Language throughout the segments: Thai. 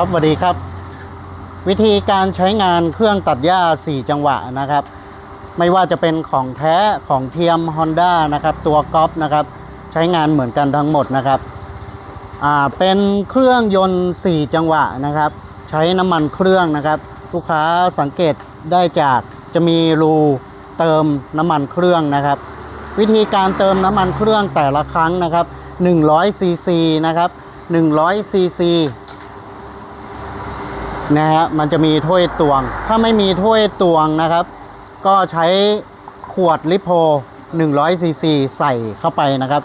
ครับสวัสดีครับ วิธีการใช้งานเครื่องตัดหญ้า 4 จังหวะนะครับ ไม่ว่าจะเป็นของแท้ของเทียม Honda นะครับ ตัวก๊อปนะครับ ใช้งานเหมือนกันทั้งหมดนะครับอ่าเป็นเครื่องยนต์ 4 จังหวะนะครับ ใช้น้ำมันเครื่องนะครับ ลูกค้าสังเกตได้จากจะมีรูเติมน้ำมันเครื่องนะครับ วิธีการเติมน้ำมันเครื่องแต่ละครั้งนะครับ100ซีซีนะครับ100ซีซี นะฮะมันจะมีถ้วยตวง ถ้าไม่มีถ้วยตวงนะครับ ก็ใช้ขวดลิโพ100ซีซีใส่เข้าไปนะครับ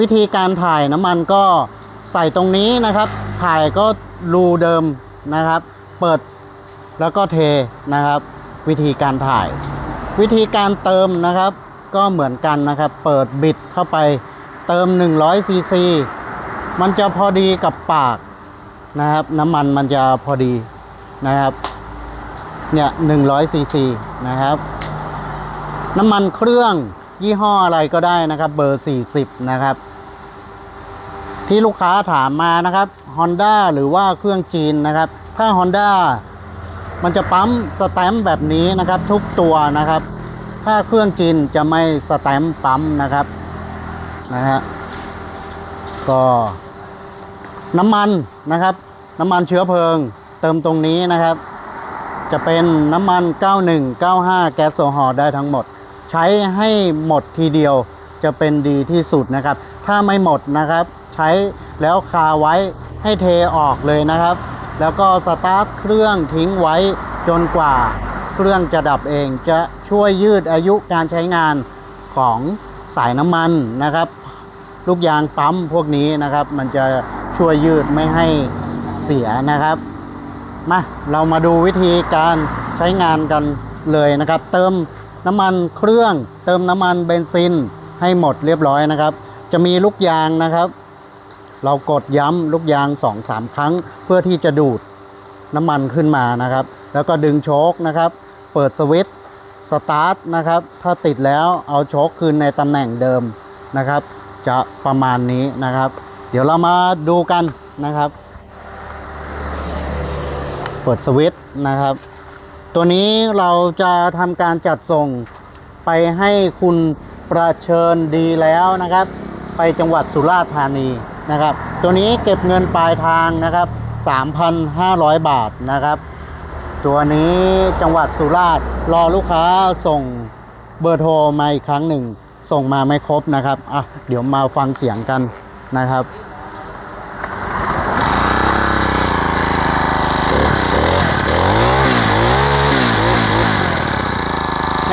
วิธีการถ่ายน้ำมันก็ใส่ตรงนี้นะครับ ถ่ายก็รูเดิมนะครับ เปิดแล้วก็เทนะครับ วิธีการถ่าย วิธีการเติมนะครับ ก็เหมือนกันนะครับ เปิดบิดเข้าไปเติม100ซีซีมันจะพอดีกับปากนะครับ น้ำมันมันจะพอดี นะครับเนี่ย100ซีซีนะครับ น้ำมันเครื่องยี่ห้ออะไรก็ได้นะครับ เบอร์ 40 นะครับ ที่ลูกค้าถามมานะครับ Honda หรือว่าเครื่องจีนนะครับ ถ้า Honda มันจะปั๊มสแตมป์แบบนี้นะครับ ทุกตัวนะครับ ถ้าเครื่องจีนจะไม่สแตมป์ปั๊มนะครับนะฮะก็น้ำมันนะครับ น้ำมันเชื้อเพลิง เติมตรงนี้นะครับ จะเป็นน้ำมัน 91 95 แก๊สโซฮอล์ได้ทั้งหมด ใช้ให้หมดทีเดียวจะเป็นดีที่สุดนะครับ ถ้าไม่หมดนะครับ ใช้แล้วคาไว้ให้เทออกเลยนะครับ แล้วก็สตาร์ทเครื่องทิ้งไว้จนกว่าเครื่องจะดับเองจะช่วยยืดอายุการใช้งานของสายน้ำมันนะครับ ลูกยางปั๊มพวกนี้นะครับ มันจะช่วยยืดไม่ให้เสียนะครับ มาเรามาดูวิธีการใช้งานกันเลยนะครับ เติมน้ำมันเครื่อง เติมน้ำมันเบนซินให้หมดเรียบร้อยนะครับ จะมีลูกยางนะครับ เรากดย้ำลูกยาง 2-3 ครั้ง เพื่อที่จะดูดน้ำมันขึ้นมานะครับ แล้วก็ดึงโชคนะครับ เปิดสวิตช์สตาร์ทนะครับ ถ้าติดแล้วเอาโชคคืนในตำแหน่งเดิมนะครับ จะประมาณนี้นะครับ เดี๋ยวเรามาดูกันนะครับ เปิดสวิตช์นะครับ ตัวนี้เราจะทำการจัดส่งไปให้คุณประเชิญดีแล้วนะครับ ไปจังหวัดสุราษฎร์ธานีนะครับ ตัวนี้เก็บเงินปลายทางนะครับ 3,500 บาทนะครับ ตัวนี้จังหวัดสุราษฎร์รอลูกค้าส่งเบอร์โทรมาอีกครั้งหนึ่ง ส่งมาไม่ครบนะครับอะเดี๋ยวมาฟังเสียงกันนะครับ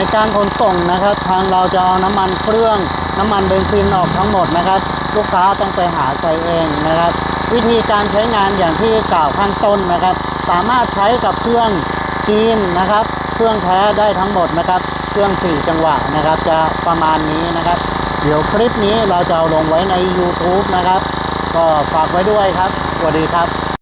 ในการขนส่งนะครับ ทางเราจะเอาน้ำมันเครื่อง น้ำมันเบนซินออกทั้งหมดนะครับ ลูกค้าต้องไปหาใจเองนะครับ วิธีการใช้งานอย่างที่กล่าวข้างต้นนะครับ สามารถใช้กับเครื่องจีนนะครับ เครื่องแท้ได้ทั้งหมดนะครับ เครื่อง4จังหวะนะครับ จะประมาณนี้นะครับ เดี๋ยวคลิปนี้เราจะเอาลงไว้ใน YouTube นะครับ ก็ฝากไว้ด้วยครับสวัสดีครับ